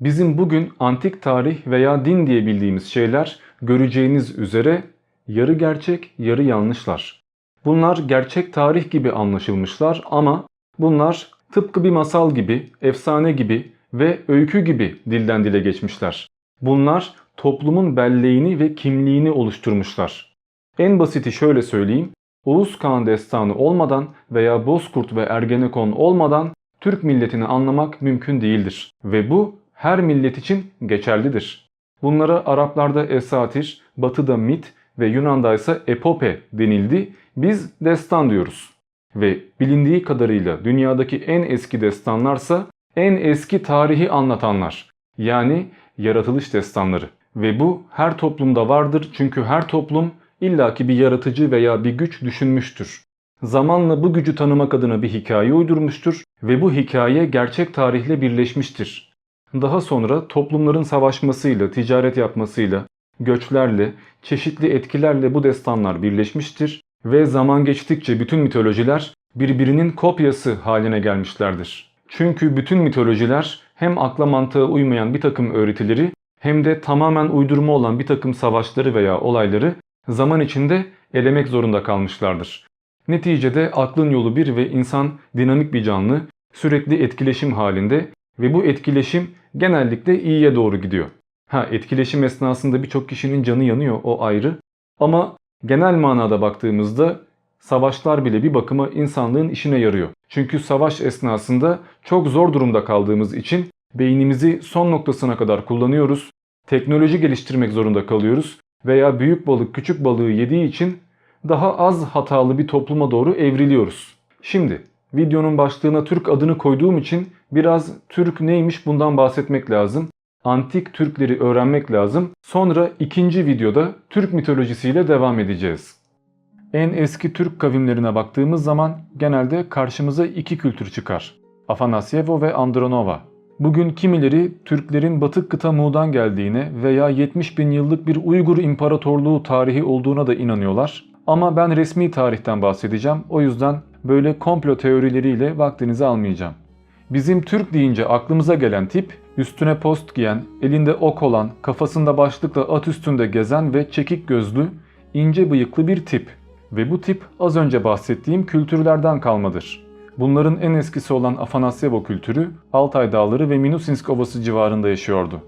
Bizim bugün antik tarih veya din diye bildiğimiz şeyler göreceğiniz üzere yarı gerçek, yarı yanlışlar. Bunlar gerçek tarih gibi anlaşılmışlar ama bunlar tıpkı bir masal gibi, efsane gibi ve öykü gibi dilden dile geçmişler. Bunlar toplumun belleğini ve kimliğini oluşturmuşlar. En basiti şöyle söyleyeyim. Oğuz Kağan destanı olmadan veya Bozkurt ve Ergenekon olmadan Türk milletini anlamak mümkün değildir. Ve bu her millet için geçerlidir. Bunlara Araplarda esatir, Batı'da mit ve Yunan'da ise epope denildi. Biz destan diyoruz. Ve bilindiği kadarıyla dünyadaki en eski destanlarsa en eski tarihi anlatanlar. Yani yaratılış destanları. Ve bu her toplumda vardır çünkü her toplum illaki bir yaratıcı veya bir güç düşünmüştür. Zamanla bu gücü tanımak adına bir hikaye uydurmuştur ve bu hikaye gerçek tarihle birleşmiştir. Daha sonra toplumların savaşmasıyla, ticaret yapmasıyla, göçlerle, çeşitli etkilerle bu destanlar birleşmiştir ve zaman geçtikçe bütün mitolojiler birbirinin kopyası haline gelmişlerdir. Çünkü bütün mitolojiler hem akla mantığa uymayan bir takım öğretileri hem de tamamen uydurma olan bir takım savaşları veya olayları zaman içinde elemek zorunda kalmışlardır. Neticede aklın yolu bir ve insan dinamik bir canlı, sürekli etkileşim halinde ve bu etkileşim genellikle iyiye doğru gidiyor. Ha etkileşim esnasında birçok kişinin canı yanıyor o ayrı ama genel manada baktığımızda savaşlar bile bir bakıma insanlığın işine yarıyor. Çünkü savaş esnasında çok zor durumda kaldığımız için beynimizi son noktasına kadar kullanıyoruz. Teknoloji geliştirmek zorunda kalıyoruz veya büyük balık küçük balığı yediği için daha az hatalı bir topluma doğru evriliyoruz. Şimdi videonun başlığına Türk adını koyduğum için biraz Türk neymiş bundan bahsetmek lazım. Antik Türkleri öğrenmek lazım. Sonra ikinci videoda Türk mitolojisiyle devam edeceğiz. En eski Türk kavimlerine baktığımız zaman genelde karşımıza iki kültür çıkar. Afanasyevo ve Andronova. Bugün kimileri Türklerin Batık kıta Muğ'dan geldiğine veya 70 bin yıllık bir Uygur İmparatorluğu tarihi olduğuna da inanıyorlar. Ama ben resmi tarihten bahsedeceğim. O yüzden böyle komplo teorileriyle vaktinizi almayacağım. Bizim Türk deyince aklımıza gelen tip üstüne post giyen, elinde ok olan, kafasında başlıkla at üstünde gezen ve çekik gözlü, ince bıyıklı bir tip. Ve bu tip az önce bahsettiğim kültürlerden kalmadır. Bunların en eskisi olan Afanasyevo kültürü Altay Dağları ve Minusinsk Ovası civarında yaşıyordu.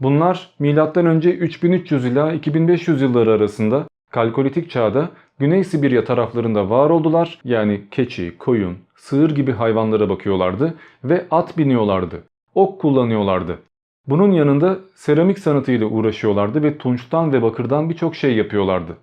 Bunlar M.Ö. 3300 ila 2500 yılları arasında Kalkolitik çağda Güney Sibirya taraflarında var oldular. Yani keçi, koyun, sığır gibi hayvanlara bakıyorlardı ve at biniyorlardı. Ok kullanıyorlardı. Bunun yanında seramik sanatıyla uğraşıyorlardı ve tunçtan ve bakırdan birçok şey yapıyorlardı.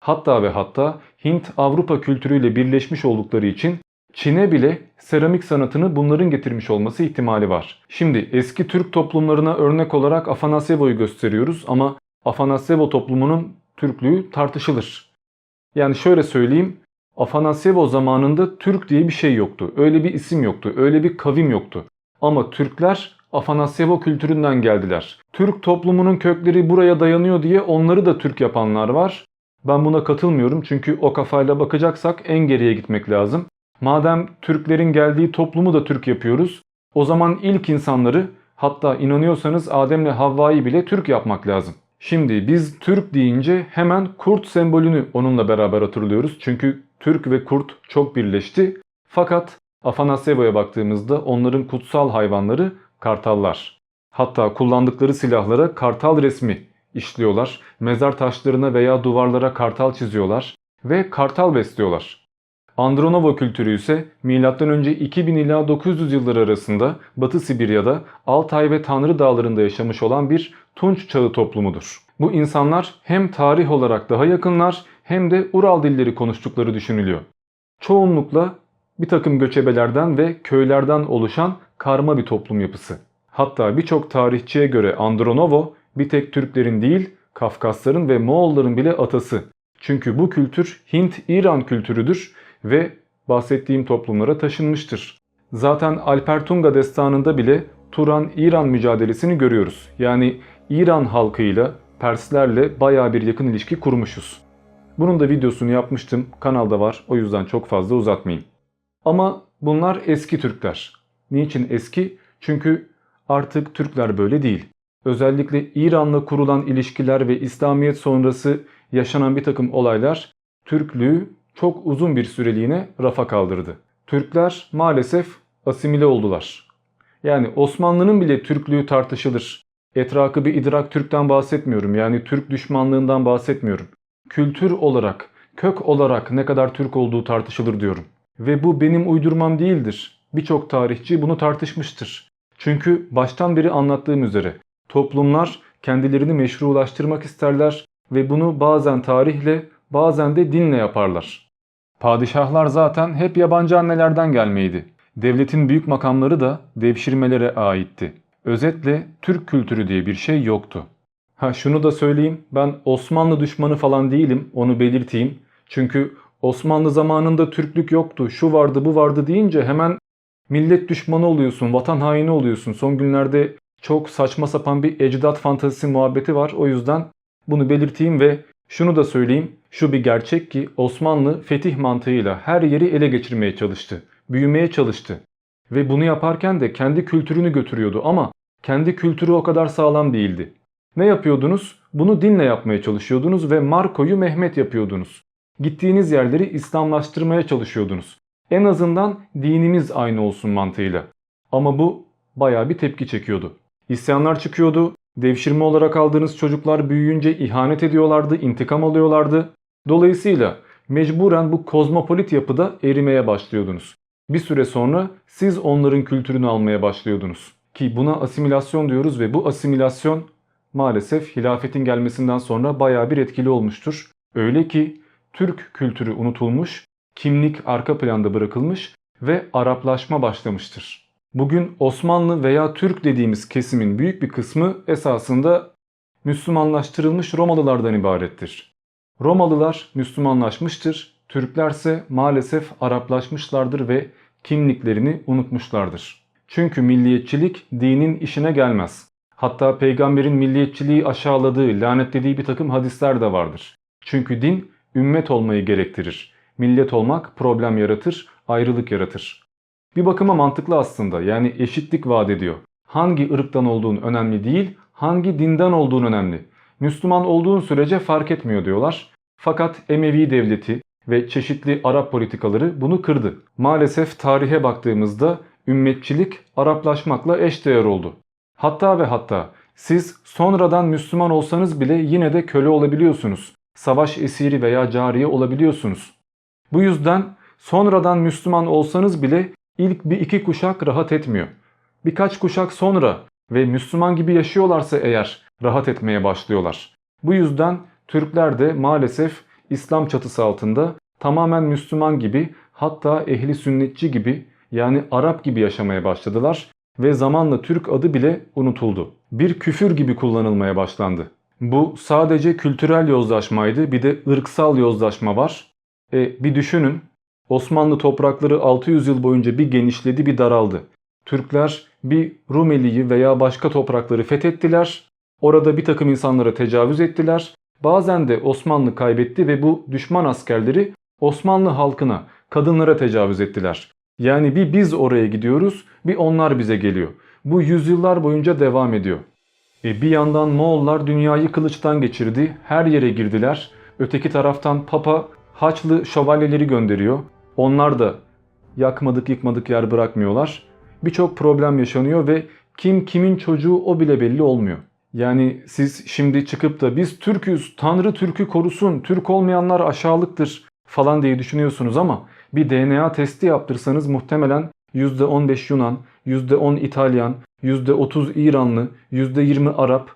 Hatta ve hatta Hint-Avrupa kültürüyle birleşmiş oldukları için Çin'e bile seramik sanatını bunların getirmiş olması ihtimali var. Şimdi eski Türk toplumlarına örnek olarak Afanasyevo'yu gösteriyoruz ama Afanasyevo toplumunun Türklüğü tartışılır. Yani şöyle söyleyeyim, Afanasyevo zamanında Türk diye bir şey yoktu. Öyle bir isim yoktu, öyle bir kavim yoktu. Ama Türkler Afanasyevo kültüründen geldiler. Türk toplumunun kökleri buraya dayanıyor diye onları da Türk yapanlar var. Ben buna katılmıyorum çünkü o kafayla bakacaksak en geriye gitmek lazım. Madem Türklerin geldiği toplumu da Türk yapıyoruz, o zaman ilk insanları hatta inanıyorsanız Adem'le Havva'yı bile Türk yapmak lazım. Şimdi biz Türk deyince hemen kurt sembolünü onunla beraber hatırlıyoruz. Çünkü Türk ve kurt çok birleşti. Fakat Afanasyevo'ya baktığımızda onların kutsal hayvanları kartallar. Hatta kullandıkları silahlara kartal resmi işliyorlar. Mezar taşlarına veya duvarlara kartal çiziyorlar ve kartal besliyorlar. Andronova kültürü ise M.Ö. 2000 ila 900 yılları arasında Batı Sibirya'da Altay ve Tanrı Dağları'nda yaşamış olan bir Tunç çağı toplumudur. Bu insanlar hem tarih olarak daha yakınlar hem de Ural dilleri konuştukları düşünülüyor. Çoğunlukla bir takım göçebelerden ve köylerden oluşan karma bir toplum yapısı. Hatta birçok tarihçiye göre Andronovo bir tek Türklerin değil Kafkasların ve Moğolların bile atası. Çünkü bu kültür Hint-İran kültürüdür ve bahsettiğim toplumlara taşınmıştır. Zaten Alpertunga destanında bile Turan-İran mücadelesini görüyoruz. Yani İran halkıyla Perslerle baya bir yakın ilişki kurmuşuz. Bunun da videosunu yapmıştım. Kanalda var. O yüzden çok fazla uzatmayayım. Ama bunlar eski Türkler. Niçin eski? Çünkü Artık Türkler böyle değil. Özellikle İran'la kurulan ilişkiler ve İslamiyet sonrası yaşanan bir takım olaylar Türklüğü çok uzun bir süreliğine rafa kaldırdı. Türkler maalesef asimile oldular. Yani Osmanlı'nın bile Türklüğü tartışılır. Etrafı bir idrak Türk'ten bahsetmiyorum. Yani Türk düşmanlığından bahsetmiyorum. Kültür olarak, kök olarak ne kadar Türk olduğu tartışılır diyorum. Ve bu benim uydurmam değildir. Birçok tarihçi bunu tartışmıştır. Çünkü baştan beri anlattığım üzere toplumlar kendilerini meşrulaştırmak isterler ve bunu bazen tarihle bazen de dinle yaparlar. Padişahlar zaten hep yabancı annelerden gelmeydi. Devletin büyük makamları da devşirmelere aitti. Özetle Türk kültürü diye bir şey yoktu. Ha şunu da söyleyeyim ben Osmanlı düşmanı falan değilim onu belirteyim. Çünkü Osmanlı zamanında Türklük yoktu şu vardı bu vardı deyince hemen millet düşmanı oluyorsun vatan haini oluyorsun. Son günlerde çok saçma sapan bir ecdat fantazisi muhabbeti var o yüzden bunu belirteyim ve şunu da söyleyeyim şu bir gerçek ki Osmanlı fetih mantığıyla her yeri ele geçirmeye çalıştı. Büyümeye çalıştı. Ve bunu yaparken de kendi kültürünü götürüyordu ama kendi kültürü o kadar sağlam değildi. Ne yapıyordunuz? Bunu dinle yapmaya çalışıyordunuz ve Marco'yu Mehmet yapıyordunuz. Gittiğiniz yerleri İslamlaştırmaya çalışıyordunuz. En azından dinimiz aynı olsun mantığıyla. Ama bu baya bir tepki çekiyordu. İsyanlar çıkıyordu. Devşirme olarak aldığınız çocuklar büyüyünce ihanet ediyorlardı, intikam alıyorlardı. Dolayısıyla mecburen bu kozmopolit yapıda erimeye başlıyordunuz. Bir süre sonra siz onların kültürünü almaya başlıyordunuz. Ki buna asimilasyon diyoruz ve bu asimilasyon maalesef hilafetin gelmesinden sonra baya bir etkili olmuştur. Öyle ki Türk kültürü unutulmuş, kimlik arka planda bırakılmış ve Araplaşma başlamıştır. Bugün Osmanlı veya Türk dediğimiz kesimin büyük bir kısmı esasında Müslümanlaştırılmış Romalılardan ibarettir. Romalılar Müslümanlaşmıştır, Türklerse maalesef Araplaşmışlardır ve kimliklerini unutmuşlardır. Çünkü milliyetçilik dinin işine gelmez. Hatta peygamberin milliyetçiliği aşağıladığı, lanetlediği bir takım hadisler de vardır. Çünkü din ümmet olmayı gerektirir. Millet olmak problem yaratır, ayrılık yaratır. Bir bakıma mantıklı aslında yani eşitlik vaat ediyor. Hangi ırktan olduğun önemli değil, hangi dinden olduğun önemli. Müslüman olduğun sürece fark etmiyor diyorlar. Fakat Emevi devleti ve çeşitli Arap politikaları bunu kırdı. Maalesef tarihe baktığımızda ümmetçilik Araplaşmakla eşdeğer oldu. Hatta ve hatta siz sonradan Müslüman olsanız bile yine de köle olabiliyorsunuz. Savaş esiri veya cariye olabiliyorsunuz. Bu yüzden sonradan Müslüman olsanız bile ilk bir iki kuşak rahat etmiyor. Birkaç kuşak sonra ve Müslüman gibi yaşıyorlarsa eğer rahat etmeye başlıyorlar. Bu yüzden Türkler de maalesef İslam çatısı altında tamamen Müslüman gibi hatta ehli sünnetçi gibi yani Arap gibi yaşamaya başladılar ve zamanla Türk adı bile unutuldu. Bir küfür gibi kullanılmaya başlandı. Bu sadece kültürel yozlaşmaydı bir de ırksal yozlaşma var. E, bir düşünün Osmanlı toprakları 600 yıl boyunca bir genişledi bir daraldı. Türkler bir Rumeli'yi veya başka toprakları fethettiler. Orada bir takım insanlara tecavüz ettiler. Bazen de Osmanlı kaybetti ve bu düşman askerleri Osmanlı halkına, kadınlara tecavüz ettiler. Yani bir biz oraya gidiyoruz, bir onlar bize geliyor. Bu yüzyıllar boyunca devam ediyor. E bir yandan Moğollar dünyayı kılıçtan geçirdi, her yere girdiler. Öteki taraftan Papa Haçlı şövalyeleri gönderiyor. Onlar da yakmadık yıkmadık yer bırakmıyorlar. Birçok problem yaşanıyor ve kim kimin çocuğu o bile belli olmuyor. Yani siz şimdi çıkıp da biz Türk'üz, Tanrı Türk'ü korusun, Türk olmayanlar aşağılıktır falan diye düşünüyorsunuz ama bir DNA testi yaptırsanız muhtemelen %15 Yunan, %10 İtalyan, %30 İranlı, %20 Arap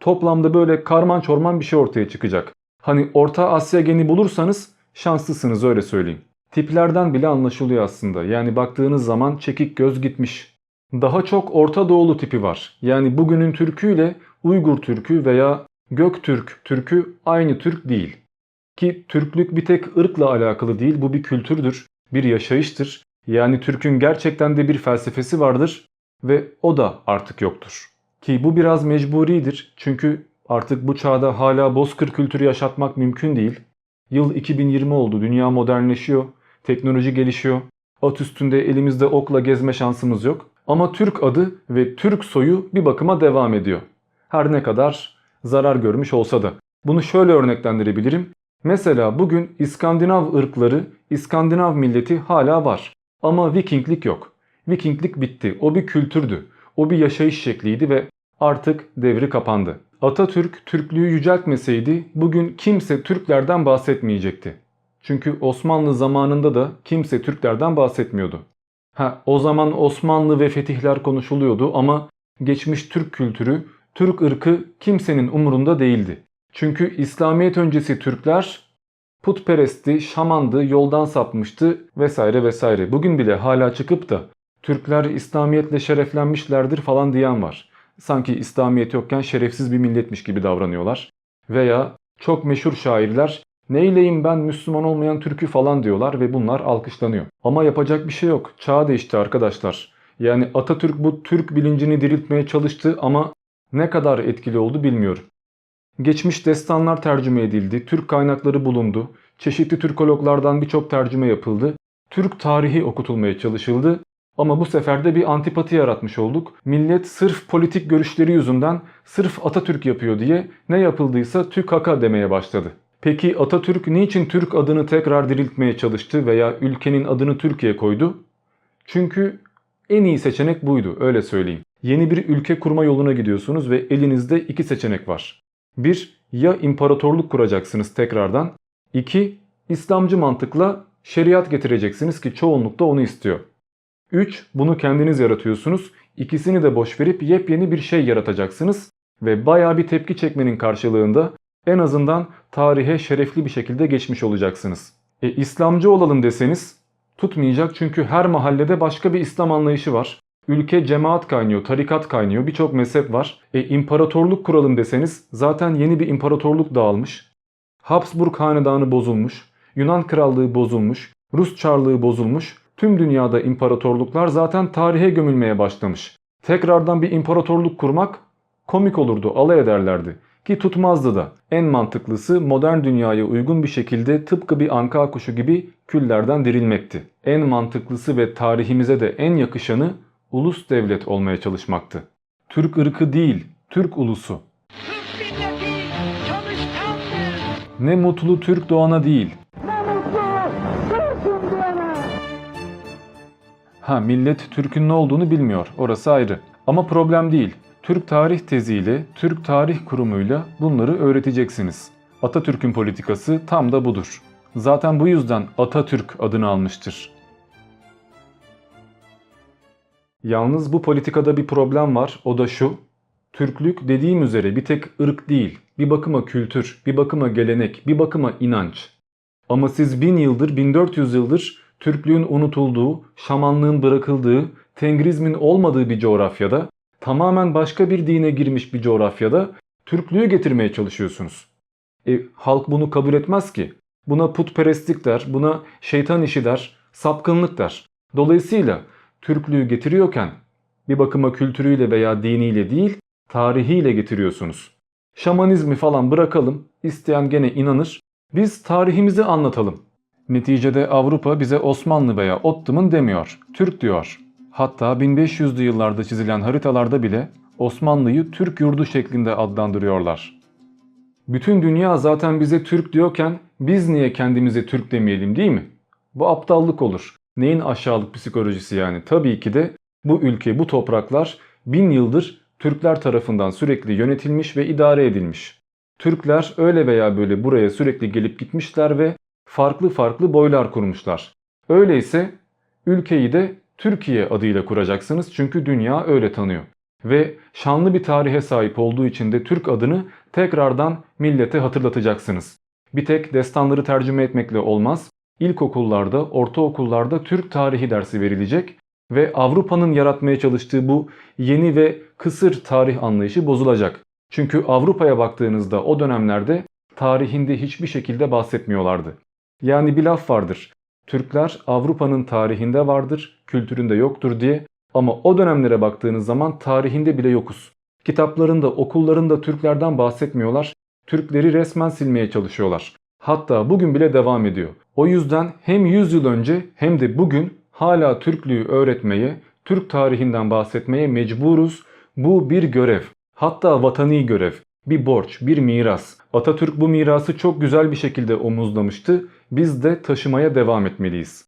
toplamda böyle karman çorman bir şey ortaya çıkacak. Hani Orta Asya geni bulursanız şanslısınız öyle söyleyeyim. Tiplerden bile anlaşılıyor aslında. Yani baktığınız zaman çekik göz gitmiş. Daha çok Orta Doğulu tipi var. Yani bugünün Türküyle Uygur Türkü veya Göktürk Türkü aynı Türk değil. Ki Türklük bir tek ırkla alakalı değil bu bir kültürdür, bir yaşayıştır. Yani Türk'ün gerçekten de bir felsefesi vardır ve o da artık yoktur. Ki bu biraz mecburidir çünkü artık bu çağda hala bozkır kültürü yaşatmak mümkün değil. Yıl 2020 oldu, dünya modernleşiyor, teknoloji gelişiyor. At üstünde elimizde okla gezme şansımız yok. Ama Türk adı ve Türk soyu bir bakıma devam ediyor. Her ne kadar zarar görmüş olsa da. Bunu şöyle örneklendirebilirim. Mesela bugün İskandinav ırkları, İskandinav milleti hala var. Ama Vikinglik yok. Vikinglik bitti. O bir kültürdü. O bir yaşayış şekliydi ve artık devri kapandı. Atatürk Türklüğü yüceltmeseydi bugün kimse Türklerden bahsetmeyecekti. Çünkü Osmanlı zamanında da kimse Türklerden bahsetmiyordu. Ha, o zaman Osmanlı ve fetihler konuşuluyordu ama geçmiş Türk kültürü, Türk ırkı kimsenin umurunda değildi. Çünkü İslamiyet öncesi Türkler putperestti, şamandı, yoldan sapmıştı vesaire vesaire. Bugün bile hala çıkıp da Türkler İslamiyetle şereflenmişlerdir falan diyen var. Sanki İslamiyet yokken şerefsiz bir milletmiş gibi davranıyorlar. Veya çok meşhur şairler neyleyim ben Müslüman olmayan Türk'ü falan diyorlar ve bunlar alkışlanıyor. Ama yapacak bir şey yok. Çağ değişti arkadaşlar. Yani Atatürk bu Türk bilincini diriltmeye çalıştı ama ne kadar etkili oldu bilmiyorum. Geçmiş destanlar tercüme edildi, Türk kaynakları bulundu, çeşitli Türkologlardan birçok tercüme yapıldı, Türk tarihi okutulmaya çalışıldı ama bu sefer de bir antipati yaratmış olduk. Millet sırf politik görüşleri yüzünden sırf Atatürk yapıyor diye ne yapıldıysa TÜKAK'a demeye başladı. Peki Atatürk niçin Türk adını tekrar diriltmeye çalıştı veya ülkenin adını Türkiye koydu? Çünkü en iyi seçenek buydu öyle söyleyeyim. Yeni bir ülke kurma yoluna gidiyorsunuz ve elinizde iki seçenek var. Bir, ya imparatorluk kuracaksınız tekrardan. İki, İslamcı mantıkla şeriat getireceksiniz ki çoğunluk da onu istiyor. 3. Bunu kendiniz yaratıyorsunuz. İkisini de boş verip yepyeni bir şey yaratacaksınız ve baya bir tepki çekmenin karşılığında en azından tarihe şerefli bir şekilde geçmiş olacaksınız. E, İslamcı olalım deseniz tutmayacak çünkü her mahallede başka bir İslam anlayışı var. Ülke cemaat kaynıyor, tarikat kaynıyor, birçok mezhep var. E imparatorluk kuralım deseniz zaten yeni bir imparatorluk dağılmış. Habsburg hanedanı bozulmuş, Yunan krallığı bozulmuş, Rus çarlığı bozulmuş. Tüm dünyada imparatorluklar zaten tarihe gömülmeye başlamış. Tekrardan bir imparatorluk kurmak komik olurdu, alay ederlerdi. Ki tutmazdı da. En mantıklısı modern dünyaya uygun bir şekilde tıpkı bir anka kuşu gibi küllerden dirilmekti. En mantıklısı ve tarihimize de en yakışanı ulus devlet olmaya çalışmaktı. Türk ırkı değil, Türk ulusu. Türk milleti çalışkandır. Ne mutlu Türk doğana değil. Ne mutlu. Ha millet Türk'ün ne olduğunu bilmiyor. Orası ayrı. Ama problem değil. Türk Tarih teziyle, Türk Tarih Kurumu'yla bunları öğreteceksiniz. Atatürk'ün politikası tam da budur. Zaten bu yüzden Atatürk adını almıştır. Yalnız bu politikada bir problem var. O da şu. Türklük dediğim üzere bir tek ırk değil. Bir bakıma kültür, bir bakıma gelenek, bir bakıma inanç. Ama siz bin yıldır, 1400 yıldır Türklüğün unutulduğu, şamanlığın bırakıldığı, tengrizmin olmadığı bir coğrafyada, tamamen başka bir dine girmiş bir coğrafyada Türklüğü getirmeye çalışıyorsunuz. E, halk bunu kabul etmez ki. Buna putperestlik der, buna şeytan işi der, sapkınlık der. Dolayısıyla Türklüğü getiriyorken bir bakıma kültürüyle veya diniyle değil, tarihiyle getiriyorsunuz. Şamanizmi falan bırakalım, isteyen gene inanır. Biz tarihimizi anlatalım. Neticede Avrupa bize Osmanlı veya Ottoman demiyor, Türk diyor. Hatta 1500'lü yıllarda çizilen haritalarda bile Osmanlı'yı Türk yurdu şeklinde adlandırıyorlar. Bütün dünya zaten bize Türk diyorken biz niye kendimize Türk demeyelim değil mi? Bu aptallık olur. Neyin aşağılık psikolojisi yani? Tabii ki de bu ülke, bu topraklar bin yıldır Türkler tarafından sürekli yönetilmiş ve idare edilmiş. Türkler öyle veya böyle buraya sürekli gelip gitmişler ve farklı farklı boylar kurmuşlar. Öyleyse ülkeyi de Türkiye adıyla kuracaksınız çünkü dünya öyle tanıyor. Ve şanlı bir tarihe sahip olduğu için de Türk adını tekrardan millete hatırlatacaksınız. Bir tek destanları tercüme etmekle olmaz. İlkokullarda, ortaokullarda Türk tarihi dersi verilecek ve Avrupa'nın yaratmaya çalıştığı bu yeni ve kısır tarih anlayışı bozulacak. Çünkü Avrupa'ya baktığınızda o dönemlerde tarihinde hiçbir şekilde bahsetmiyorlardı. Yani bir laf vardır. Türkler Avrupa'nın tarihinde vardır, kültüründe yoktur diye ama o dönemlere baktığınız zaman tarihinde bile yokuz. Kitaplarında, okullarında Türklerden bahsetmiyorlar. Türkleri resmen silmeye çalışıyorlar. Hatta bugün bile devam ediyor. O yüzden hem 100 yıl önce hem de bugün hala Türklüğü öğretmeye, Türk tarihinden bahsetmeye mecburuz. Bu bir görev. Hatta vatani görev. Bir borç, bir miras. Atatürk bu mirası çok güzel bir şekilde omuzlamıştı. Biz de taşımaya devam etmeliyiz.